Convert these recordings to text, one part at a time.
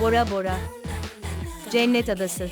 Bora Bora. Cennet Adası.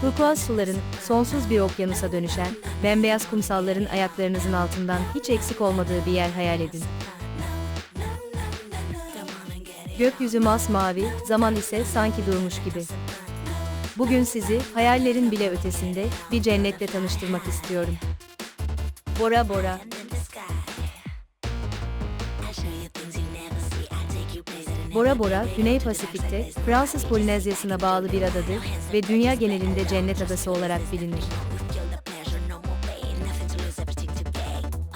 Turkuaz suların, sonsuz bir okyanusa dönüşen, bembeyaz kumsalların ayaklarınızın altından hiç eksik olmadığı bir yer hayal edin. Gökyüzü masmavi, zaman ise sanki durmuş gibi. Bugün sizi, hayallerin bile ötesinde, bir cennetle tanıştırmak istiyorum. Bora Bora. Bora Bora, Güney Pasifik'te, Fransız Polinezyası'na bağlı bir adadır ve dünya genelinde cennet adası olarak bilinir.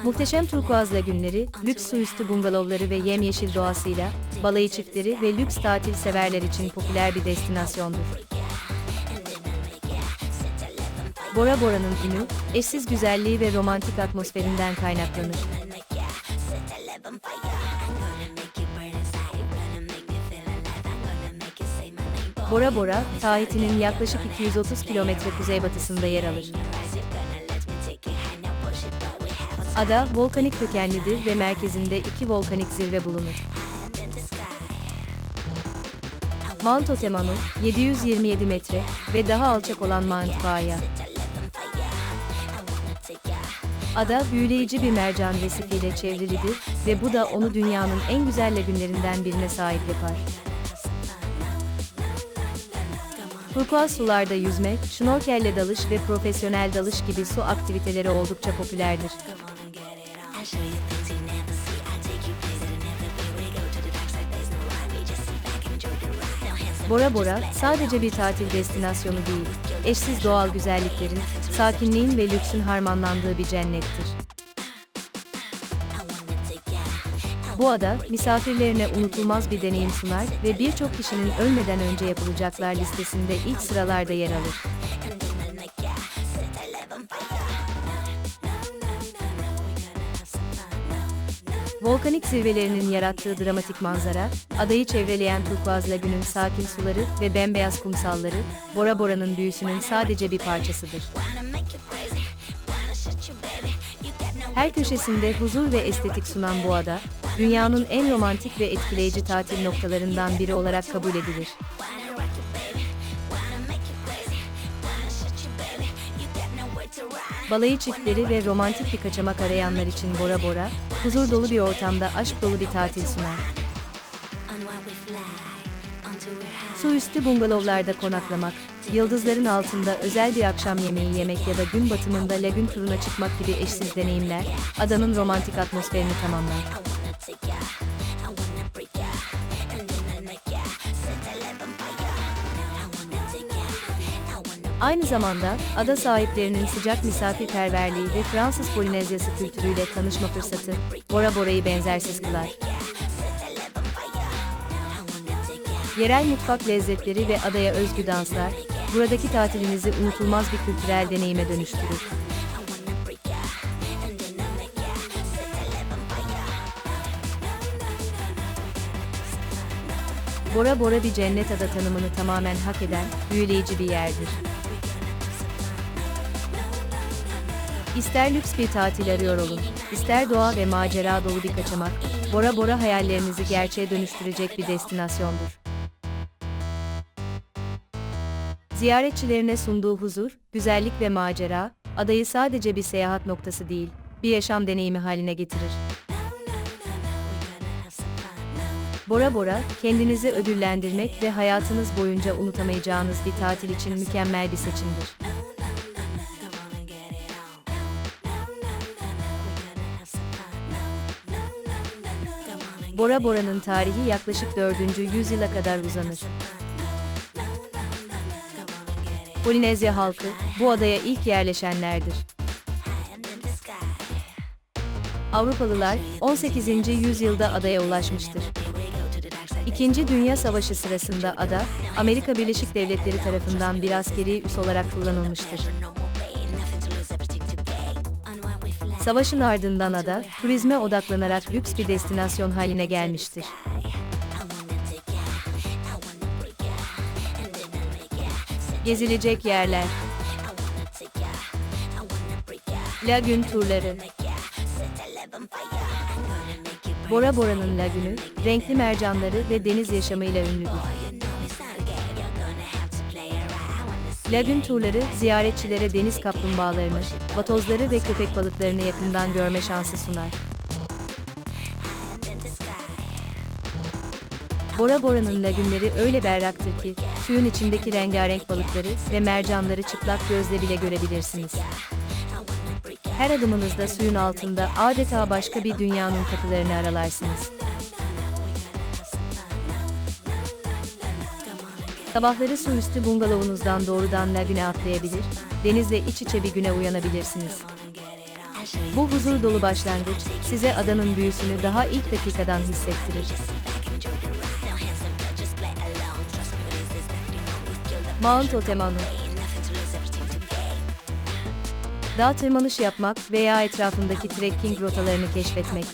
Muhteşem turkuaz lagünleri, lüks su üstü bungalovları ve yemyeşil doğasıyla, balayı çiftleri ve lüks tatil severler için popüler bir destinasyondur. Bora Bora'nın ünü, eşsiz güzelliği ve romantik atmosferinden kaynaklanır. Bora Bora, Tahiti'nin yaklaşık 230 kilometre kuzeybatısında yer alır. Ada, volkanik kökenlidir ve merkezinde iki volkanik zirve bulunur. Mount Otemanu, 727 metre ve daha alçak olan Mount Baaya. Ada büyüleyici bir mercan resifiyle çevrilidir ve bu da onu dünyanın en güzel lagünlerinden birine sahip yapar. Turkuaz sularda yüzme, şnorkelle dalış ve profesyonel dalış gibi su aktiviteleri oldukça popülerdir. Bora Bora sadece bir tatil destinasyonu değil, eşsiz doğal güzelliklerin, sakinliğin ve lüksün harmanlandığı bir cennettir. Bu ada, misafirlerine unutulmaz bir deneyim sunar ve birçok kişinin ölmeden önce yapılacaklar listesinde ilk sıralarda yer alır. Volkanik zirvelerinin yarattığı dramatik manzara, adayı çevreleyen turkuaz lagünün sakin suları ve bembeyaz kumsalları, Bora Bora'nın büyüsünün sadece bir parçasıdır. Her köşesinde huzur ve estetik sunan bu ada, dünyanın en romantik ve etkileyici tatil noktalarından biri olarak kabul edilir. Balayı çiftleri ve romantik bir kaçamak arayanlar için Bora Bora, huzur dolu bir ortamda aşk dolu bir tatil sunar. Su üstü bungalovlarda konaklamak, yıldızların altında özel bir akşam yemeği yemek ya da gün batımında lagün turuna çıkmak gibi eşsiz deneyimler, adanın romantik atmosferini tamamlar. Aynı zamanda, ada sahiplerinin sıcak misafirperverliği ve Fransız Polinezyası kültürüyle tanışma fırsatı, Bora Bora'yı benzersiz kılar. Yerel mutfak lezzetleri ve adaya özgü danslar, buradaki tatilinizi unutulmaz bir kültürel deneyime dönüştürür. Bora Bora bir cennet ada tanımını tamamen hak eden, büyüleyici bir yerdir. İster lüks bir tatil arıyor olun, ister doğa ve macera dolu bir kaçamak, Bora Bora hayallerinizi gerçeğe dönüştürecek bir destinasyondur. Ziyaretçilerine sunduğu huzur, güzellik ve macera, adayı sadece bir seyahat noktası değil, bir yaşam deneyimi haline getirir. Bora Bora, kendinizi ödüllendirmek ve hayatınız boyunca unutamayacağınız bir tatil için mükemmel bir seçimdir. Bora Bora'nın tarihi yaklaşık 4. yüzyıla kadar uzanır. Polinezya halkı, bu adaya ilk yerleşenlerdir. Avrupalılar, 18. yüzyılda adaya ulaşmıştır. İkinci Dünya Savaşı sırasında ada, Amerika Birleşik Devletleri tarafından bir askeri üs olarak kullanılmıştır. Savaşın ardından ada, turizme odaklanarak lüks bir destinasyon haline gelmiştir. Gezilecek yerler Lagün turları Bora Bora'nın lagünü, renkli mercanları ve deniz yaşamıyla ünlüdür. Lagün turları, ziyaretçilere deniz kaplumbağalarını, vatozları ve köpek balıklarını yakından görme şansı sunar. Bora Bora'nın lagünleri öyle berraktır ki, suyun içindeki rengarenk balıkları ve mercanları çıplak gözle bile görebilirsiniz. Her adımınızda suyun altında adeta başka bir dünyanın kapılarını aralarsınız. Sabahları su üstü bungalovunuzdan doğrudan lagüne atlayabilir, denizle iç içe bir güne uyanabilirsiniz. Bu huzur dolu başlangıç, size adanın büyüsünü daha ilk dakikadan hissettirir. Mount Otemanu Dağ tırmanış yapmak veya etrafındaki trekking rotalarını keşfetmek.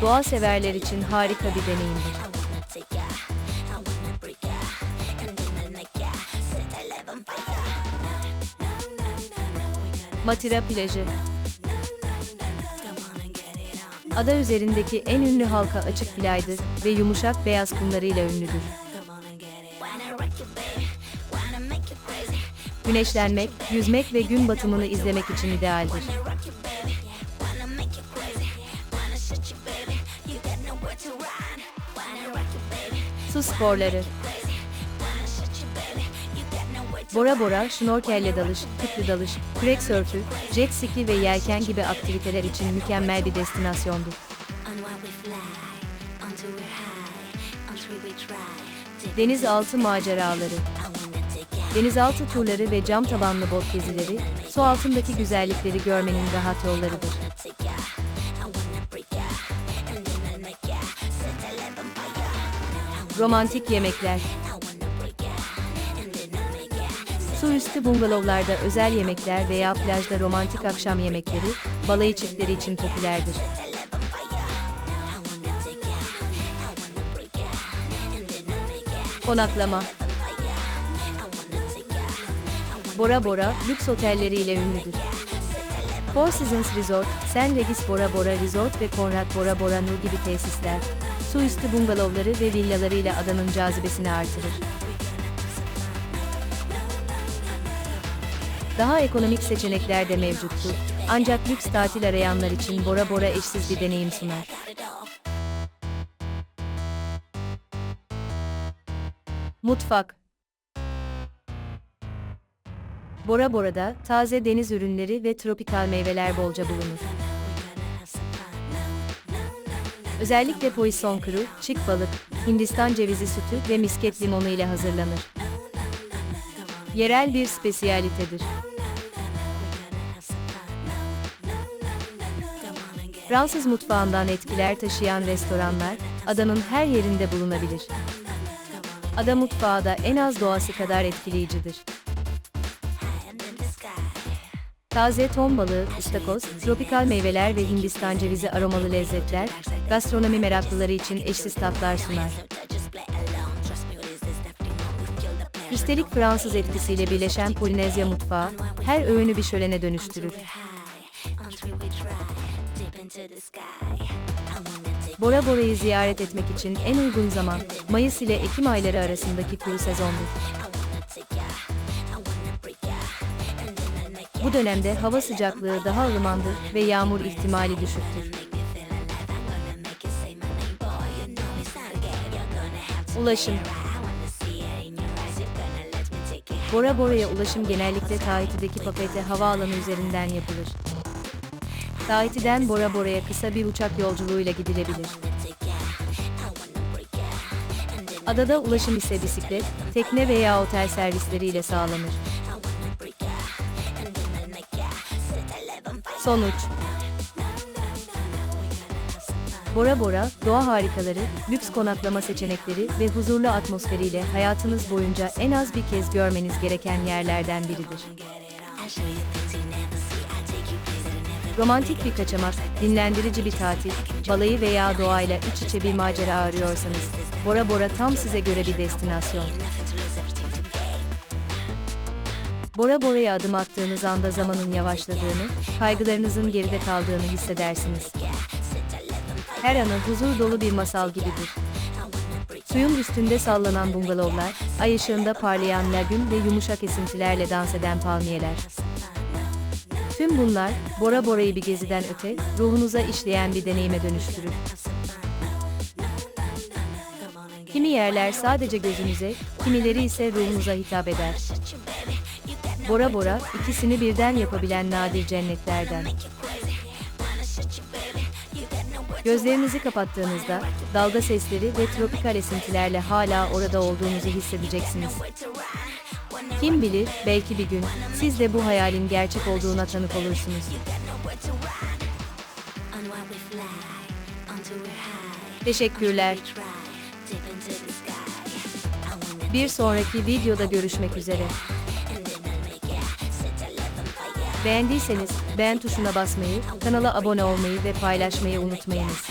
Doğa severler için harika bir deneyimdir. Matira plajı. Ada üzerindeki en ünlü halka açık playdır ve yumuşak beyaz kumlarıyla ünlüdür. Güneşlenmek, yüzmek ve gün batımını izlemek için idealdir. Su sporları. Bora bora, şnorkelle dalış, tüplü dalış, kürek sörfü, jet ski ve yelken gibi aktiviteler için mükemmel bir destinasyondur. Denizaltı maceraları. Denizaltı turları ve cam tabanlı bot gezileri, su altındaki güzellikleri görmenin rahat yollarıdır. Romantik yemekler. Su üstü bungalovlarda özel yemekler veya plajda romantik akşam yemekleri, balayı çiftleri için popülerdir. Konaklama. Bora Bora, lüks otelleriyle ünlüdür. Four Seasons Resort, Sen Regis Bora Bora Resort ve Konrad Bora Bora Nur gibi tesisler, su üstü bungalovları ve villalarıyla adanın cazibesini artırır. Daha ekonomik seçenekler de mevcuttur. Ancak lüks tatil arayanlar için Bora Bora eşsiz bir deneyim sunar. Mutfak Bora Bora'da taze deniz ürünleri ve tropikal meyveler bolca bulunur. Özellikle poisson kuru, çik balık, Hindistan cevizi sütü ve misket limonu ile hazırlanır. Yerel bir spesiyalitedir. Fransız mutfağından etkiler taşıyan restoranlar, adanın her yerinde bulunabilir. Ada mutfağı da en az doğası kadar etkileyicidir. Taze ton balığı, ıstakoz, tropikal meyveler ve Hindistan cevizi aromalı lezzetler, gastronomi meraklıları için eşsiz tatlar sunar. Üstelik Fransız etkisiyle birleşen Polinezya mutfağı, her öğünü bir şölene dönüştürür. Bora Bora'yı ziyaret etmek için en uygun zaman, Mayıs ile Ekim ayları arasındaki kuru sezondur. Bu dönemde hava sıcaklığı daha ılımandır ve yağmur ihtimali düşüktür. Ulaşım Bora Bora'ya ulaşım genellikle Tahiti'deki Papete Havaalanı üzerinden yapılır. Tahiti'den Bora Bora'ya kısa bir uçak yolculuğuyla gidilebilir. Adada ulaşım ise bisiklet, tekne veya otel servisleriyle sağlanır. Sonuç Bora Bora, doğa harikaları, lüks konaklama seçenekleri ve huzurlu atmosferiyle hayatınız boyunca en az bir kez görmeniz gereken yerlerden biridir. Romantik bir kaçamak, dinlendirici bir tatil, balayı veya doğayla iç içe bir macera arıyorsanız, Bora Bora tam size göre bir destinasyon. Bora Bora'ya adım attığınız anda zamanın yavaşladığını, kaygılarınızın geride kaldığını hissedersiniz. Her anı huzur dolu bir masal gibidir. Suyun üstünde sallanan bungalovlar, ay ışığında parlayan lagün ve yumuşak esintilerle dans eden palmiyeler. Tüm bunlar, Bora Bora'yı bir geziden öte, ruhunuza işleyen bir deneyime dönüştürür. Kimi yerler sadece gözünüze, kimileri ise ruhunuza hitap eder. Bora Bora, ikisini birden yapabilen nadir cennetlerden. Gözlerinizi kapattığınızda, dalga sesleri ve tropikal esintilerle hala orada olduğunuzu hissedeceksiniz. Kim bilir, belki bir gün, siz de bu hayalin gerçek olduğuna tanık olursunuz. Teşekkürler. Bir sonraki videoda görüşmek üzere. Beğendiyseniz beğen tuşuna basmayı, kanala abone olmayı ve paylaşmayı unutmayınız.